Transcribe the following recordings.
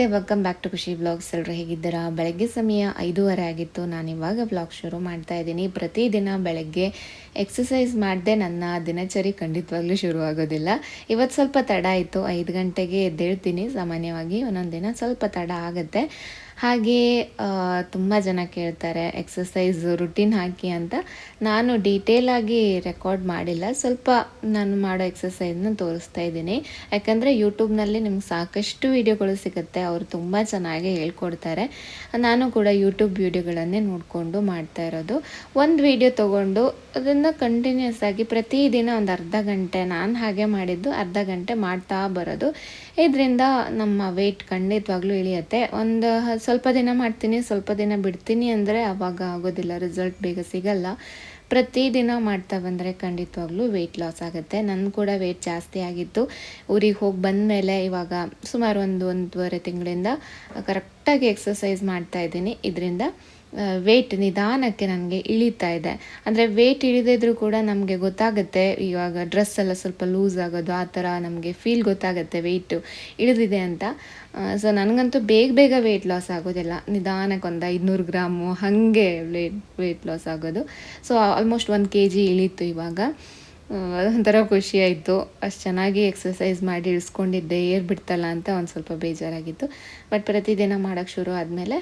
ನಮಸ್ತೆ welcome back to Khushi blogs ಎಲ್ಲರೂ ಹೇಗಿದ್ದೀರಾ? ಬೆಳಗ್ಗೆ ಸಮಯ ಐದೂವರೆ ಆಗಿತ್ತು. ನಾನು ಇವಾಗ ಬ್ಲಾಗ್ ಶುರು ಮಾಡ್ತಾ ಇದ್ದೀನಿ. ಪ್ರತಿದಿನ ಬೆಳಗ್ಗೆ ಎಕ್ಸಸೈಸ್ ಮಾಡದೆ ನನ್ನ ದಿನಚರಿ ಖಂಡಿತವಾಗ್ಲೂ ಶುರು ಆಗೋದಿಲ್ಲ ಇವತ್ತು ಸ್ವಲ್ಪ ತಡ ಆಯಿತು. ಐದು ಗಂಟೆಗೆ ಎದ್ದೇಳ್ತೀನಿ. ಸಾಮಾನ್ಯವಾಗಿ ಒಂದೊಂದು ದಿನ ಸ್ವಲ್ಪ ತಡ ಆಗುತ್ತೆ. ಹಾಗೆ ತುಂಬ ಜನ ಕೇಳ್ತಾರೆ ಎಕ್ಸಸೈಸ್ ರುಟೀನ್ ಹಾಕಿ ಅಂತ. ನಾನು ಡೀಟೇಲಾಗಿ ರೆಕಾರ್ಡ್ ಮಾಡಿಲ್ಲ. ಸ್ವಲ್ಪ ನಾನು ಮಾಡೋ ಎಕ್ಸಸೈಸ್ನ ತೋರಿಸ್ತಾ ಇದ್ದೀನಿ. ಯಾಕಂದರೆ ಯೂಟ್ಯೂಬ್ನಲ್ಲಿ ನಿಮ್ಗೆ ಸಾಕಷ್ಟು ವೀಡಿಯೋಗಳು ಸಿಗುತ್ತೆ. ಅವರು ತುಂಬ ಚೆನ್ನಾಗಿ ಹೇಳ್ಕೊಡ್ತಾರೆ. ನಾನು ಕೂಡ ಯೂಟ್ಯೂಬ್ ವೀಡಿಯೋಗಳನ್ನೇ ನೋಡಿಕೊಂಡು ಮಾಡ್ತಾ ಇರೋದು. ಒಂದು ವೀಡಿಯೋ ತೊಗೊಂಡು ಅದನ್ನು ಕಂಟಿನ್ಯೂಸ್ ಆಗಿ ಪ್ರತಿದಿನ ಒಂದು ಅರ್ಧ ಗಂಟೆ, ನಾನು ಹಾಗೆ ಮಾಡಿದ್ದು ಅರ್ಧ ಗಂಟೆ ಮಾಡ್ತಾ ಬರೋದು. ಇದರಿಂದ ನಮ್ಮ ವೆಯ್ಟ್ ಖಂಡಿತವಾಗ್ಲೂ ಇಳಿಯುತ್ತೆ. ಒಂದು ಸ್ವಲ್ಪ ದಿನ ಮಾಡ್ತೀನಿ, ಸ್ವಲ್ಪ ದಿನ ಬಿಡ್ತೀನಿ ಅಂದರೆ ಆವಾಗ ಆಗೋದಿಲ್ಲ ರಿಸಲ್ಟ್ ಬೇಗ ಸಿಗಲ್ಲ. ಪ್ರತಿದಿನ ಮಾಡ್ತಾ ಬಂದರೆ ಖಂಡಿತವಾಗ್ಲೂ ವೆಯ್ಟ್ ಲಾಸ್ ಆಗುತ್ತೆ. ನನ್ನ ಕೂಡ ವೆಯ್ಟ್ ಜಾಸ್ತಿ ಆಗಿತ್ತು. ಊರಿಗೆ ಹೋಗಿ ಬಂದಮೇಲೆ ಇವಾಗ ಸುಮಾರು ಒಂದು ಒಂದೂವರೆ ತಿಂಗಳಿಂದ ಕರೆಕ್ಟಾಗಿ ಎಕ್ಸಸೈಸ್ ಮಾಡ್ತಾ ಇದ್ದೀನಿ. ಇದರಿಂದ ವೆಯ್ಟ್ ನಿಧಾನಕ್ಕೆ ನನಗೆ ಇಳಿತಾ ಇದೆ. ಅಂದರೆ ವೆಯ್ಟ್ ಇಳಿದಿದ್ರು ಕೂಡ ನಮಗೆ ಗೊತ್ತಾಗುತ್ತೆ, ಇವಾಗ ಡ್ರೆಸ್ ಎಲ್ಲ ಸ್ವಲ್ಪ ಲೂಸ್ ಆಗೋದು, ಆ ಥರ ನಮಗೆ ಫೀಲ್ ಗೊತ್ತಾಗುತ್ತೆ ವೆಯ್ಟು ಇಳಿದಿದೆ ಅಂತ. ಸೊ ನನಗಂತೂ ಬೇಗ ಬೇಗ ವೆಯ್ಟ್ ಲಾಸ್ ಆಗೋದಿಲ್ಲ. ನಿಧಾನಕ್ಕೆ ಒಂದು ಐದುನೂರು ಗ್ರಾಮು ಹಾಗೆ ವೆಯ್ಟ್ ವೆಯ್ಟ್ ಲಾಸ್ ಆಗೋದು. ಸೊ ಆಲ್ಮೋಸ್ಟ್ ಒಂದು ಕೆ ಜಿ ಇಳೀತು ಇವಾಗ. ಅದೊಂಥರ ಖುಷಿ ಆಯಿತು. ಅಷ್ಟು ಚೆನ್ನಾಗಿ ಎಕ್ಸಸೈಸ್ ಮಾಡಿ ಇಳಿಸ್ಕೊಂಡಿದ್ದೆ. ಏರ್ಬಿಡ್ತಲ್ಲ ಅಂತ ಒಂದು ಸ್ವಲ್ಪ ಬೇಜಾರಾಗಿತ್ತು. ಬಟ್ ಪ್ರತಿದಿನ ಮಾಡೋಕ್ಕೆ ಶುರು ಆದಮೇಲೆ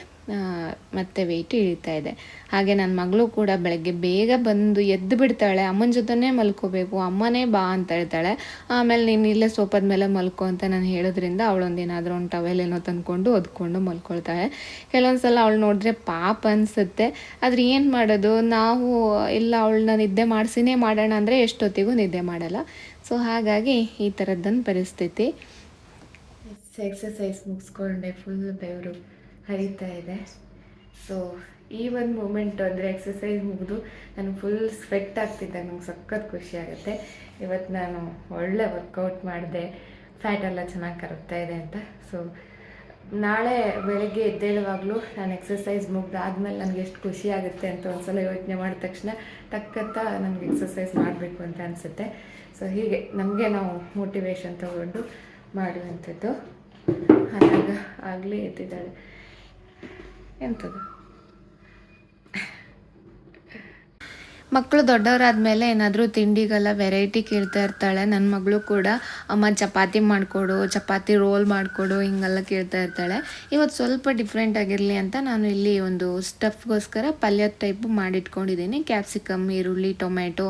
ಮತ್ತೆ ವೆಯ್ಟ್ ಇಳಿತಾ ಇದೆ. ಹಾಗೆ ನನ್ನ ಮಗಳು ಕೂಡ ಬೆಳಗ್ಗೆ ಬೇಗ ಬಂದು ಎದ್ದು ಬಿಡ್ತಾಳೆ. ಅಮ್ಮನ ಜೊತೆನೇ ಮಲ್ಕೋಬೇಕು, ಅಮ್ಮನೇ ಬಾ ಅಂತ ಹೇಳ್ತಾಳೆ. ಆಮೇಲೆ ನೀನು ಇಲ್ಲೇ ಸೋಪದ ಮೇಲೆ ಮಲ್ಕೋ ಅಂತ ನಾನು ಹೇಳೋದ್ರಿಂದ ಅವಳೊಂದು ಏನಾದರೂ ಒಂದು ಟವೆಲ್ ಏನೋ ತಂದ್ಕೊಂಡು ಒದ್ಕೊಂಡು ಮಲ್ಕೊಳ್ತಾಳೆ. ಕೆಲವೊಂದು ಸಲ ಅವಳು ನೋಡಿದ್ರೆ ಪಾಪ ಅನಿಸುತ್ತೆ. ಆದರೆ ಏನು ಮಾಡೋದು? ನಾವು ಇಲ್ಲ, ಅವಳನ್ನ ನಿದ್ದೆ ಮಾಡಿಸಿನೇ ಮಾಡೋಣ ಅಂದರೆ ಎಷ್ಟೊತ್ತಿಗೂ ನಿದ್ದೆ ಮಾಡಲ್ಲ. ಸೊ ಹಾಗಾಗಿ ಈ ಥರದ್ದೊಂದು ಪರಿಸ್ಥಿತಿ. ಎಕ್ಸಸೈಸ್ ಮುಗಿಸ್ಕೊಂಡೆ ಫುಲ್ ಬೆವರು ಹರಿತಾ ಇದೆ. ಸೊ ಈ ಒಂದು ಮೂಮೆಂಟ್ ಅಂದರೆ ಎಕ್ಸಸೈಸ್ ಮುಗಿದು ನಾನು ಫುಲ್ ಸ್ವೆಟ್ ಆಗ್ತಿದ್ದೆ. ನಂಗೆ ಸಖತ್ ಖುಷಿ ಆಗುತ್ತೆ. ಇವತ್ತು ನಾನು ಒಳ್ಳೆ ವರ್ಕೌಟ್ ಮಾಡಿದೆ. ಫ್ಯಾಟ್ ಎಲ್ಲ ಚೆನ್ನಾಗಿ ಕರಗ್ತಾ ಇದೆ ಅಂತ. ಸೊ ನಾಳೆ ಬೆಳಗ್ಗೆ ಎದ್ದೇಳುವಾಗಲೂ ನಾನು ಎಕ್ಸಸೈಸ್ ಮುಗ್ದಾದ್ಮೇಲೆ ನನಗೆ ಎಷ್ಟು ಖುಷಿ ಆಗುತ್ತೆ ಅಂತ ಒಂದ್ಸಲ ಯೋಚನೆ ಮಾಡಿದ ತಕ್ಷಣ ಟಕ್ಕತ್ತ ನನಗೆ ಎಕ್ಸಸೈಸ್ ಮಾಡಬೇಕು ಅಂತ ಅನಿಸುತ್ತೆ. ಸೊ ಹೀಗೆ ನಮಗೆ ನಾವು ಮೋಟಿವೇಶನ್ ತಗೊಂಡು ಮಾಡುವಂಥದ್ದು. ಹಾಗಾಗಿ ಆಗಲೇ ಎದ್ದಿದ್ದಾಳೆ. ಎಂಥದ್ದು ಮಕ್ಕಳು ದೊಡ್ಡವರಾದ್ಮೇಲೆ ಏನಾದರೂ ತಿಂಡಿಗೆಲ್ಲ ವೆರೈಟಿ ಕೇಳ್ತಾ ಇರ್ತಾಳೆ. ನನ್ನ ಮಗಳು ಕೂಡ ಅಮ್ಮ ಚಪಾತಿ ಮಾಡಿಕೊಡು, ಚಪಾತಿ ರೋಲ್ ಮಾಡಿಕೊಡು ಹಿಂಗೆಲ್ಲ ಕೇಳ್ತಾ ಇರ್ತಾಳೆ. ಇವತ್ತು ಸ್ವಲ್ಪ ಡಿಫ್ರೆಂಟ್ ಆಗಿರಲಿ ಅಂತ ನಾನು ಇಲ್ಲಿ ಒಂದು ಸ್ಟಫ್ಗೋಸ್ಕರ ಪಲ್ಯದ ಟೈಪ್ ಮಾಡಿಟ್ಕೊಂಡಿದ್ದೀನಿ. ಕ್ಯಾಪ್ಸಿಕಮ್ ಈರುಳ್ಳಿ ಟೊಮೆಟೊ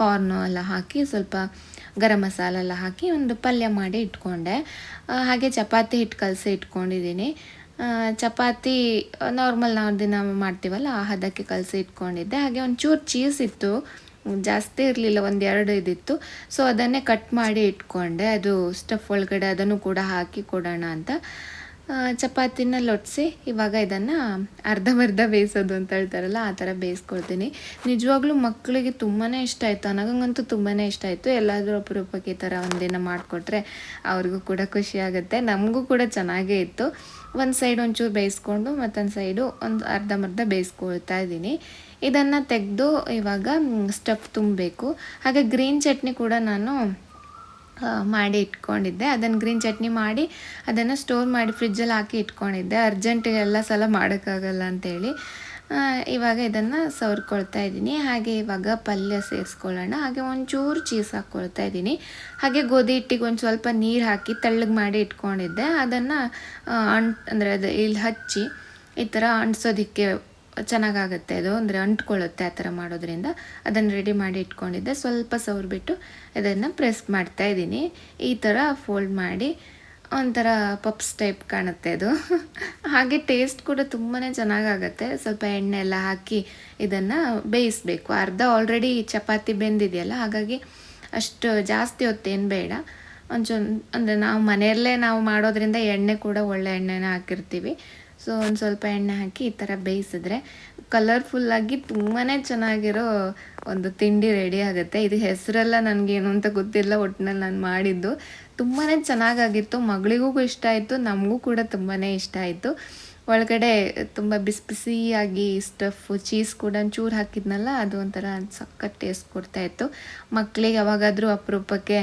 ಕಾರ್ನು ಎಲ್ಲ ಹಾಕಿ ಸ್ವಲ್ಪ ಗರಂ ಮಸಾಲ ಎಲ್ಲ ಹಾಕಿ ಒಂದು ಪಲ್ಯ ಮಾಡಿ ಇಟ್ಕೊಂಡೆ. ಹಾಗೆ ಚಪಾತಿ ಹಿಟ್ಟು ಕಲಸಿ ಇಟ್ಕೊಂಡಿದ್ದೀನಿ. ಚಪಾತಿ ನಾರ್ಮಲ್ ನಾವು ದಿನ ಮಾಡ್ತೀವಲ್ಲ, ಆ ಹದಕ್ಕೆ ಕಲಸಿ ಇಟ್ಕೊಂಡಿದ್ದೆ. ಹಾಗೆ ಒಂಚೂರು ಚೀಸ್ ಇತ್ತು. ಜಾಸ್ತಿ ಇರಲಿಲ್ಲ, ಒಂದು ಎರಡು ಇದಿತ್ತು. ಸೊ ಅದನ್ನೇ ಕಟ್ ಮಾಡಿ ಇಟ್ಕೊಂಡೆ. ಅದು ಸ್ಟಫ್ ಒಳಗಡೆ ಅದನ್ನು ಕೂಡ ಹಾಕಿ ಕೊಡೋಣ ಅಂತ. ಚಪಾತಿನ ಲೊಟ್ಸಿ ಇವಾಗ ಇದನ್ನು ಅರ್ಧಂಬರ್ಧ ಬೇಯಿಸೋದು ಅಂತ ಹೇಳ್ತಾರಲ್ಲ, ಆ ಥರ ಬೇಯಿಸ್ಕೊಳ್ತೀನಿ. ನಿಜವಾಗ್ಲೂ ಮಕ್ಕಳಿಗೆ ತುಂಬಾ ಇಷ್ಟ ಆಯಿತು. ನನಗಂತೂ ತುಂಬಾ ಇಷ್ಟ ಆಯಿತು. ಎಲ್ಲಾದರೂ ಅಪರೂಪಕ್ಕೆ ಈ ಥರ ಒಂದಿನ ಮಾಡಿಕೊಟ್ರೆ ಅವ್ರಿಗೂ ಕೂಡ ಖುಷಿ ಆಗುತ್ತೆ. ನಮಗೂ ಕೂಡ ಚೆನ್ನಾಗೇ ಇತ್ತು. ಒಂದು ಸೈಡ್ ಒಂಚೂರು ಬೇಯಿಸ್ಕೊಂಡು ಮತ್ತೊಂದು ಸೈಡು ಒಂದು ಅರ್ಧಂಬರ್ಧ ಬೇಯಿಸ್ಕೊಳ್ತಾ ಇದ್ದೀನಿ. ಇದನ್ನು ತೆಗೆದು ಇವಾಗ ಸ್ಟಫ್ ತುಂಬಬೇಕು. ಹಾಗೆ ಗ್ರೀನ್ ಚಟ್ನಿ ಕೂಡ ನಾನು ಮಾಡಿ ಇಟ್ಕೊಂಡಿದ್ದೆ. ಅದನ್ನು ಗ್ರೀನ್ ಚಟ್ನಿ ಮಾಡಿ ಅದನ್ನು ಸ್ಟೋರ್ ಮಾಡಿ ಫ್ರಿಜ್ಜಲ್ಲಿ ಹಾಕಿ ಇಟ್ಕೊಂಡಿದ್ದೆ. ಅರ್ಜೆಂಟಿಗೆ ಎಲ್ಲ ಸಲ ಮಾಡೋಕ್ಕಾಗಲ್ಲ ಅಂತೇಳಿ. ಇವಾಗ ಇದನ್ನು ಸವರ್ಕೊಳ್ತಾ ಇದ್ದೀನಿ. ಹಾಗೆ ಇವಾಗ ಪಲ್ಯ ಸೇರಿಸ್ಕೊಳ್ಳೋಣ. ಹಾಗೆ ಒಂಚೂರು ಚೀಸ್ ಹಾಕ್ಕೊಳ್ತಾ ಇದ್ದೀನಿ. ಹಾಗೆ ಗೋಧಿ ಹಿಟ್ಟಿಗೆ ಒಂದು ಸ್ವಲ್ಪ ನೀರು ಹಾಕಿ ತಳ್ಳಗೆ ಮಾಡಿ ಇಟ್ಕೊಂಡಿದ್ದೆ. ಅದನ್ನು ಅಂಟ್, ಅಂದರೆ ಅದು ಇಲ್ಲಿ ಹಚ್ಚಿ ಈ ಥರ ಅಂಟಿಸೋದಕ್ಕೆ ಚೆನ್ನಾಗಾಗುತ್ತೆ ಅದು. ಅಂದರೆ ಅಂಟ್ಕೊಳ್ಳುತ್ತೆ ಆ ಥರ ಮಾಡೋದ್ರಿಂದ. ಅದನ್ನು ರೆಡಿ ಮಾಡಿ ಇಟ್ಕೊಂಡಿದ್ದೆ. ಸ್ವಲ್ಪ ಸವರ್ಬಿಟ್ಟು ಅದನ್ನು ಪ್ರೆಸ್ ಮಾಡ್ತಾ ಇದ್ದೀನಿ. ಈ ಥರ ಫೋಲ್ಡ್ ಮಾಡಿ ಒಂಥರ ಪಪ್ಸ್ ಟೈಪ್ ಕಾಣುತ್ತೆ ಅದು. ಹಾಗೆ ಟೇಸ್ಟ್ ಕೂಡ ತುಂಬಾ ಚೆನ್ನಾಗಾಗತ್ತೆ. ಸ್ವಲ್ಪ ಎಣ್ಣೆ ಎಲ್ಲ ಹಾಕಿ ಇದನ್ನು ಬೇಯಿಸಬೇಕು. ಅರ್ಧ ಆಲ್ರೆಡಿ ಚಪಾತಿ ಬೆಂದಿದೆಯಲ್ಲ, ಹಾಗಾಗಿ ಅಷ್ಟು ಜಾಸ್ತಿ ಹೊತ್ತೇನು ಬೇಡ. ಒಂಚೂರು ಅಂದರೆ ನಾವು ಮನೆಯಲ್ಲೇ ನಾವು ಮಾಡೋದ್ರಿಂದ ಎಣ್ಣೆ ಕೂಡ ಒಳ್ಳೆ ಎಣ್ಣೆನ ಹಾಕಿರ್ತೀವಿ. ಸೊ ಒಂದು ಸ್ವಲ್ಪ ಎಣ್ಣೆ ಹಾಕಿ ಈ ಥರ ಬೇಯಿಸಿದ್ರೆ ಕಲರ್ಫುಲ್ಲಾಗಿ ತುಂಬಾ ಚೆನ್ನಾಗಿರೋ ಒಂದು ತಿಂಡಿ ರೆಡಿ ಆಗುತ್ತೆ. ಇದು ಹೆಸರೆಲ್ಲ ನನಗೇನು ಅಂತ ಗೊತ್ತಿಲ್ಲ ಒಟ್ಟಿನಲ್ಲಿ ನಾನು ಮಾಡಿದ್ದು. ತುಂಬಾ ಚೆನ್ನಾಗಾಗಿತ್ತು. ಮಗಳಿಗೂ ಇಷ್ಟ ಆಯಿತು, ನಮಗೂ ಕೂಡ ತುಂಬಾ ಇಷ್ಟ ಆಯಿತು. ಒಳಗಡೆ ತುಂಬ ಬಿಸಿ ಬಿಸಿಯಾಗಿ ಸ್ಟಫು ಚೀಸ್ ಕೂಡ ಚೂರು ಹಾಕಿದ್ನಲ್ಲ, ಅದು ಒಂಥರ ಸಖತ್ ಟೇಸ್ಟ್ ಕೊಡ್ತಾಯಿತ್ತು ಮಕ್ಕಳಿಗೆ ಯಾವಾಗಾದರೂ ಅಪರೂಪಕ್ಕೆ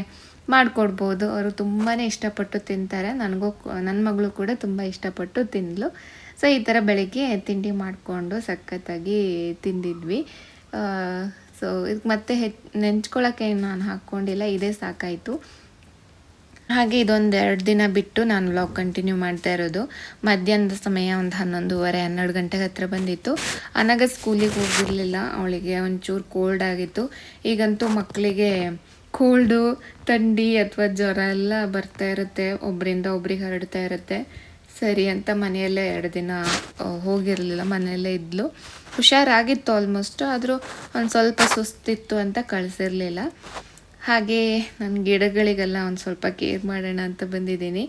ಮಾಡಿಕೊಡ್ಬೋದು. ಅವರು ತುಂಬಾ ಇಷ್ಟಪಟ್ಟು ತಿಂತಾರೆ. ನನಗೂ ನನ್ನ ಮಗಳು ಕೂಡ ತುಂಬ ಇಷ್ಟಪಟ್ಟು ತಿಂದಳು ಸೊ ಈ ಥರ ಬೆಳಗ್ಗೆ ತಿಂಡಿ ಮಾಡಿಕೊಂಡು ಸಖತ್ತಾಗಿ ತಿಂದಿದ್ವಿ. ಸೊ ಇದಕ್ಕೆ ಮತ್ತೆ ಹೆಚ್ ನೆಂಚ್ಕೊಳ್ಳೋಕ್ಕೆ ನಾನು ಹಾಕ್ಕೊಂಡಿಲ್ಲ, ಇದೇ ಸಾಕಾಯಿತು. ಹಾಗೆ ಇದೊಂದು ಎರಡು ದಿನ ಬಿಟ್ಟು ನಾನು ವ್ಲಾಗ್ ಕಂಟಿನ್ಯೂ ಮಾಡ್ತಾ ಇರೋದು. ಮಧ್ಯಾಹ್ನದ ಸಮಯ ಒಂದು ಹನ್ನೊಂದುವರೆ, ಹನ್ನೆರಡು ಗಂಟೆಗೆ ಹತ್ತಿರ ಬಂದಿತ್ತು. ಅನಗ ಸ್ಕೂಲಿಗೆ ಹೋಗಿರಲಿಲ್ಲ, ಅವಳಿಗೆ ಒಂಚೂರು ಕೋಲ್ಡ್ ಆಗಿತ್ತು. ಈಗಂತೂ ಮಕ್ಕಳಿಗೆ ಕೋಲ್ಡು ಥಂಡಿ ಅಥವಾ ಜ್ವರ ಎಲ್ಲ ಬರ್ತಾ ಇರುತ್ತೆ. ಒಬ್ಬರಿಂದ ಒಬ್ರಿಗೆ ಹರಡ್ತಾ ಇರುತ್ತೆ. ಸರಿ ಅಂತ ಮನೆಯಲ್ಲೇ ಎರಡು ದಿನ ಹೋಗಿರಲಿಲ್ಲ, ಮನೆಯಲ್ಲೇ ಇದ್ಲು. ಹುಷಾರಾಗಿತ್ತು ಆಲ್ಮೋಸ್ಟ್ ಆದರೂ ಒಂದು ಸ್ವಲ್ಪ ಸುಸ್ತಿತ್ತು ಅಂತ ಕಳಿಸಿರಲಿಲ್ಲ. ಹಾಗೆ ನನ್ನ ಗಿಡಗಳಿಗೆಲ್ಲ ಒಂದು ಸ್ವಲ್ಪ ಕೇರ್ ಮಾಡೋಣ ಅಂತ ಬಂದಿದ್ದೀನಿ.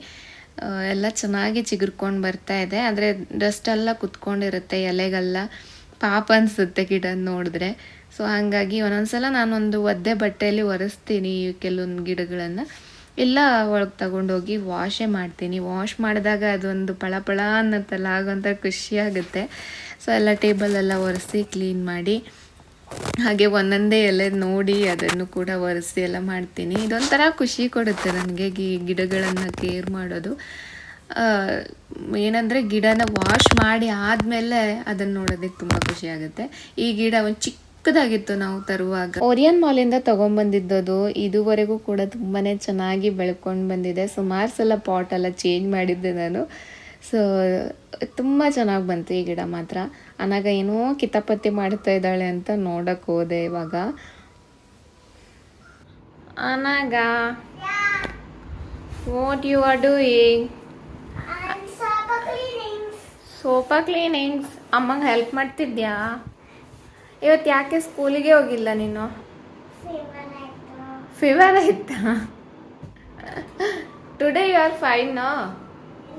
ಎಲ್ಲ ಚೆನ್ನಾಗಿ ಚಿಗುರ್ಕೊಂಡು ಬರ್ತಾ ಇದೆ. ಆದರೆ ಡಸ್ಟೆಲ್ಲ ಕುತ್ಕೊಂಡಿರುತ್ತೆ, ಎಲೆಗೆಲ್ಲ. ಪಾಪ ಅನಿಸುತ್ತೆ ಗಿಡ ನೋಡಿದ್ರೆ. ಸೊ ಹಾಗಾಗಿ ಒಂದೊಂದು ಸಲ ನಾನೊಂದು ಒದ್ದೆ ಬಟ್ಟೆಯಲ್ಲಿ ಒರೆಸ್ತೀನಿ ಕೆಲವೊಂದು ಗಿಡಗಳನ್ನು. ಇಲ್ಲ ಒಳಗೆ ತಗೊಂಡೋಗಿ ವಾಶೇ ಮಾಡ್ತೀನಿ. ವಾಶ್ ಮಾಡಿದಾಗ ಅದೊಂದು ಪಳಪಳ ಅನ್ನತ್ತಲ್ಲ ಆಗೋಂಥ ಖುಷಿ ಆಗುತ್ತೆ. ಸೊ ಎಲ್ಲ ಟೇಬಲೆಲ್ಲ ಒರೆಸಿ ಕ್ಲೀನ್ ಮಾಡಿ, ಹಾಗೆ ಒಂದೊಂದೇ ಎಲೆ ನೋಡಿ ಅದನ್ನು ಕೂಡ ಒರೆಸಿ ಎಲ್ಲ ಮಾಡ್ತೀನಿ. ಇದೊಂಥರ ಖುಷಿ ಕೊಡುತ್ತೆ ನನಗೆ ಗಿ ಗಿಡಗಳನ್ನು ಕೇರ್ ಮಾಡೋದು. ಏನಂದರೆ ಗಿಡನ ವಾಶ್ ಮಾಡಿ ಆದಮೇಲೆ ಅದನ್ನು ನೋಡೋದಕ್ಕೆ ತುಂಬ ಖುಷಿ ಆಗುತ್ತೆ. ಈ ಗಿಡ ಒಂದು ಚಿಕ್ಕದಾಗಿತ್ತು ನಾವು ತರುವಾಗ. ಓರಿಯನ್ ಇಂದ ತಗೊಂಡ್ಬಂದಿದ್ದದು ಇದುವರೆಗೂ ಕೂಡ ತುಂಬಾನೇ ಚೆನ್ನಾಗಿ ಬೆಳ್ಕೊಂಡು ಬಂದಿದೆ. ಸುಮಾರು ಸಲ ಪಾಟ್ ಎಲ್ಲ ಚೇಂಜ್ ಮಾಡಿದ್ದೆ ನಾನು. ಸೊ ತುಂಬ ಚೆನ್ನಾಗಿ ಬಂತು ಈ ಗಿಡ ಮಾತ್ರ. ಅನಾಗ ಏನೋ ಕಿತಾಪತಿ ಮಾಡ್ತಾ ಇದ್ದಾಳೆ ಅಂತ ನೋಡಕ್ ಹೋದೆ ಇವಾಗ. ಅನಾಗ what you are doing. Sofa cleanings ಅಮ್ಮಂಗೆ ಹೆಲ್ಪ್ ಮಾಡ್ತಿದ್ಯಾ? ಇವತ್ತು ಯಾಕೆ ಸ್ಕೂಲಿಗೆ ಹೋಗಿಲ್ಲ ನೀನು ಫೀವರ್ ಆಯ್ತಾ today you are fine no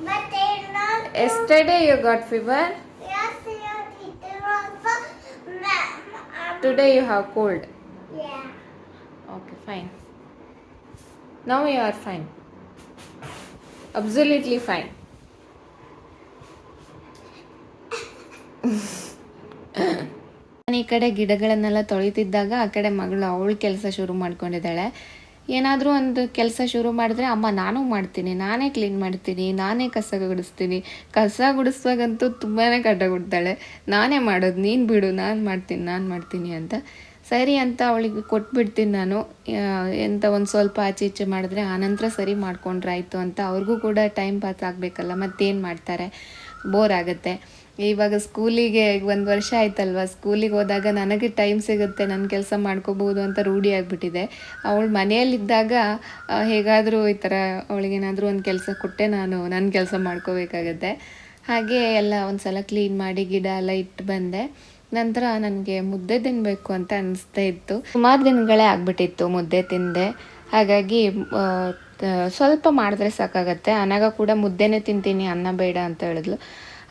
But they're not. Yesterday you got fever Yes, they are eating also. Ma- today you have cold Yeah. Okay, fine. Now you are fine. Absolutely fine. ನಾನು ಈ ಕಡೆ ಗಿಡಗಳನ್ನೆಲ್ಲ ತೊಳಿತಿದ್ದಾಗ ಆ ಕಡೆ ಮಗಳು ಅವಳು ಕೆಲಸ ಶುರು ಮಾಡ್ಕೊಂಡಿದ್ದಾಳೆ. ಏನಾದರೂ ಒಂದು ಕೆಲಸ ಶುರು ಮಾಡಿದ್ರೆ, ಅಮ್ಮ, ನಾನು ಮಾಡ್ತೀನಿ. ನಾನೇ ಕ್ಲೀನ್ ಮಾಡ್ತೀನಿ. ನಾನೇ ಕಸ ಗುಡಿಸ್ತೀನಿ. ಕಸ ಗುಡಿಸುವಾಗಂತೂ ತುಂಬಾ ಕಡ್ಡ ಕೊಡ್ತಾಳೆ. ನಾನೇ ಮಾಡೋದು. ನೀನು ಬಿಡು. ನಾನು ಮಾಡ್ತೀನಿ. ನಾನು ಮಾಡ್ತೀನಿ ಅಂತ. ಸರಿ ಅಂತ ಅವಳಿಗೆ ಕೊಟ್ಬಿಡ್ತೀನಿ ನಾನು. ಎಂತ ಒಂದು ಸ್ವಲ್ಪ ಆಚೆ ಈಚೆ ಮಾಡಿದ್ರೆ ಆನಂತರ ಸರಿ ಮಾಡ್ಕೊಂಡ್ರೆ ಆಯಿತು ಅಂತ. ಅವ್ರಿಗೂ ಕೂಡ ಟೈಮ್ ಪಾಸ್ ಆಗಬೇಕಲ್ಲ. ಮತ್ತೇನು ಮಾಡ್ತಾರೆ? ಬೋರ್ ಆಗುತ್ತೆ. ಇವಾಗ ಸ್ಕೂಲಿಗೆ ಒಂದು ವರ್ಷ ಆಯ್ತಲ್ವ? ಸ್ಕೂಲಿಗೆ ಹೋದಾಗ ನನಗೆ ಟೈಮ್ ಸಿಗುತ್ತೆ ನನ್ನ ಕೆಲಸ ಮಾಡ್ಕೋಬೋದು ಅಂತ ರೂಢಿ ಆಗಿಬಿಟ್ಟಿದೆ. ಅವಳು ಮನೆಯಲ್ಲಿದ್ದಾಗ ಹೇಗಾದರೂ ಈ ಥರ ಅವಳಿಗೇನಾದರೂ ಒಂದು ಕೆಲಸ ಕೊಟ್ಟೆ ನಾನು ನನ್ನ ಕೆಲಸ ಮಾಡ್ಕೋಬೇಕಾಗತ್ತೆ. ಹಾಗೆ ಎಲ್ಲ ಒಂದು ಸಲ ಕ್ಲೀನ್ ಮಾಡಿ ಗಿಡ ಎಲ್ಲ ಇಟ್ಟು ಬಂದೆ. ನಂತರ ನನಗೆ ಮುದ್ದೆ ತಿನ್ನಬೇಕು ಅಂತ ಅನಿಸ್ತಾ ಇತ್ತು. ಸುಮಾರು ದಿನಗಳೇ ಆಗ್ಬಿಟ್ಟಿತ್ತು ಮುದ್ದೆ ತಿಂದೆ. ಹಾಗಾಗಿ ಸ್ವಲ್ಪ ಮಾಡಿದ್ರೆ ಸಾಕಾಗತ್ತೆ. ಅನಾಗ ಕೂಡ ಮುದ್ದೆನೇ ತಿಂತೀನಿ, ಅನ್ನ ಬೇಡ ಅಂತ ಹೇಳಿದ್ಲು.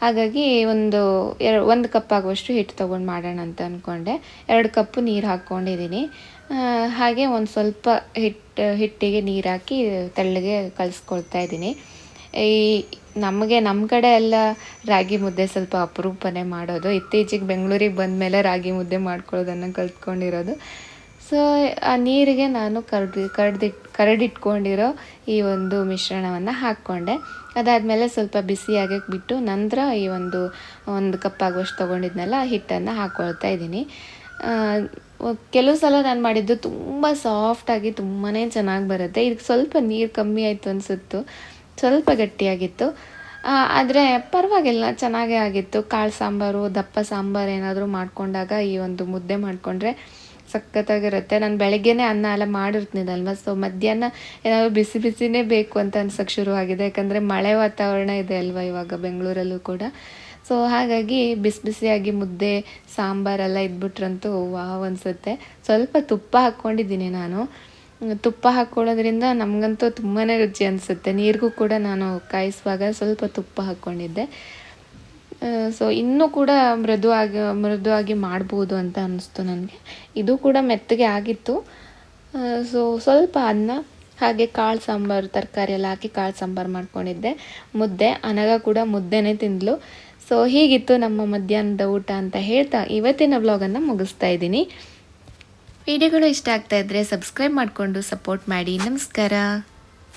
ಹಾಗಾಗಿ ಒಂದು ಎರಡು ಒಂದು ಕಪ್ ಆಗುವಷ್ಟು ಹಿಟ್ಟು ತೊಗೊಂಡು ಮಾಡೋಣ ಅಂತ ಅಂದ್ಕೊಂಡೆ ಎರಡು ಕಪ್ಪು ನೀರು ಹಾಕ್ಕೊಂಡಿದ್ದೀನಿ ಹಾಗೆ ಒಂದು ಸ್ವಲ್ಪ ಹಿಟ್ಟು ಹಿಟ್ಟಿಗೆ ನೀರು ಹಾಕಿ ತೆಳ್ಳಗೆ ಕಲಿಸ್ಕೊಳ್ತಾ ಇದ್ದೀನಿ ಈ ನಮಗೆ ನಮ್ಮ ಕಡೆ ಎಲ್ಲ ರಾಗಿ ಮುದ್ದೆ ಸ್ವಲ್ಪ ಅಪರೂಪನೇ ಮಾಡೋದು. ಇತ್ತೀಚೆಗೆ ಬೆಂಗಳೂರಿಗೆ ಬಂದ ಮೇಲೆ ರಾಗಿ ಮುದ್ದೆ ಮಾಡ್ಕೊಳ್ಳೋದನ್ನು ಕಲ್ತ್ಕೊಂಡಿರೋದು. ಸೊ ಆ ನೀರಿಗೆ ನಾನು ಕರ್ದು ಕರ್ದಿಟ್ ಕರಡಿಟ್ಕೊಂಡಿರೋ ಈ ಒಂದು ಮಿಶ್ರಣವನ್ನು ಹಾಕ್ಕೊಂಡೆ. ಅದಾದಮೇಲೆ ಸ್ವಲ್ಪ ಬಿಸಿಯಾಗಿ ಬಿಟ್ಟು ನಂತರ ಈ ಒಂದು ಒಂದು ಕಪ್ ಆಗುವಷ್ಟು ತೊಗೊಂಡಿದ್ನಲ್ಲ ಹಿಟ್ಟನ್ನು ಹಾಕ್ಕೊಳ್ತಾ ಇದ್ದೀನಿ. ಕೆಲವು ಸಲ ನಾನು ಮಾಡಿದ್ದು ತುಂಬ ಸಾಫ್ಟಾಗಿ ತುಂಬಾ ಚೆನ್ನಾಗಿ ಬರುತ್ತೆ. ಇದಕ್ಕೆ ಸ್ವಲ್ಪ ನೀರು ಕಮ್ಮಿ ಆಯಿತು ಅನಿಸುತ್ತು. ಸ್ವಲ್ಪ ಗಟ್ಟಿಯಾಗಿತ್ತು. ಆದರೆ ಪರವಾಗಿಲ್ಲ, ಚೆನ್ನಾಗೇ ಆಗಿತ್ತು. ಕಾಳು ಸಾಂಬಾರು, ದಪ್ಪ ಸಾಂಬಾರು ಏನಾದರೂ ಮಾಡಿಕೊಂಡಾಗ ಈ ಒಂದು ಮುದ್ದೆ ಮಾಡಿಕೊಂಡ್ರೆ ಸಖತ್ತಾಗಿರುತ್ತೆ. ನಾನು ಬೆಳಗ್ಗೆನೇ ಅನ್ನ ಎಲ್ಲ ಮಾಡಿರ್ತೀನಲ್ವ? ಸೊ ಮಧ್ಯಾಹ್ನ ಏನಾದರೂ ಬಿಸಿ ಬಿಸಿನೇ ಬೇಕು ಅಂತ ಅನ್ಸಕ್ಕೆ ಶುರು ಆಗಿದೆ. ಯಾಕಂದರೆ ಮಳೆ ವಾತಾವರಣ ಇದೆ ಅಲ್ವಾ ಇವಾಗ ಬೆಂಗಳೂರಲ್ಲೂ ಕೂಡ. ಸೊ ಹಾಗಾಗಿ ಬಿಸಿ ಬಿಸಿಯಾಗಿ ಮುದ್ದೆ ಸಾಂಬಾರೆಲ್ಲ ಇದ್ಬಿಟ್ರಂತೂ ವಾವ್ ಅನಿಸುತ್ತೆ. ಸ್ವಲ್ಪ ತುಪ್ಪ ಹಾಕ್ಕೊಂಡಿದ್ದೀನಿ ನಾನು. ತುಪ್ಪ ಹಾಕ್ಕೊಳ್ಳೋದ್ರಿಂದ ನಮಗಂತೂ ತುಂಬಾ ರುಚಿ ಅನಿಸುತ್ತೆ. ನೀರಿಗೂ ಕೂಡ ನಾನು ಕಾಯಿಸುವಾಗ ಸ್ವಲ್ಪ ತುಪ್ಪ ಹಾಕ್ಕೊಂಡಿದ್ದೆ. ಸೊ ಇನ್ನೂ ಕೂಡ ಮೃದುವಾಗಿ ಮೃದುವಾಗಿ ಮಾಡ್ಬೋದು ಅಂತ ಅನ್ನಿಸ್ತು ನನಗೆ. ಇದು ಕೂಡ ಮೆತ್ತಗೆ ಆಗಿತ್ತು. ಸೊ ಸ್ವಲ್ಪ ಅನ್ನ, ಹಾಗೆ ಕಾಳು ಸಾಂಬಾರು, ತರಕಾರಿ ಎಲ್ಲ ಹಾಕಿ ಕಾಳು ಸಾಂಬಾರು ಮಾಡ್ಕೊಂಡಿದ್ದೆ. ಮುದ್ದೆ, ಅನಗ ಕೂಡ ಮುದ್ದೆನೇ ತಿಂದಳು ಸೊ ಹೀಗಿತ್ತು ನಮ್ಮ ಮಧ್ಯಾಹ್ನದ ಊಟ ಅಂತ ಹೇಳ್ತಾ ಇವತ್ತಿನ ವ್ಲಾಗನ್ನು ಮುಗಿಸ್ತಾ ಇದ್ದೀನಿ. ವಿಡಿಯೋಗಳು ಇಷ್ಟ ಆಗ್ತಾ ಇದ್ದರೆ ಸಬ್ಸ್ಕ್ರೈಬ್ ಮಾಡಿಕೊಂಡು ಸಪೋರ್ಟ್ ಮಾಡಿ. ನಮಸ್ಕಾರ.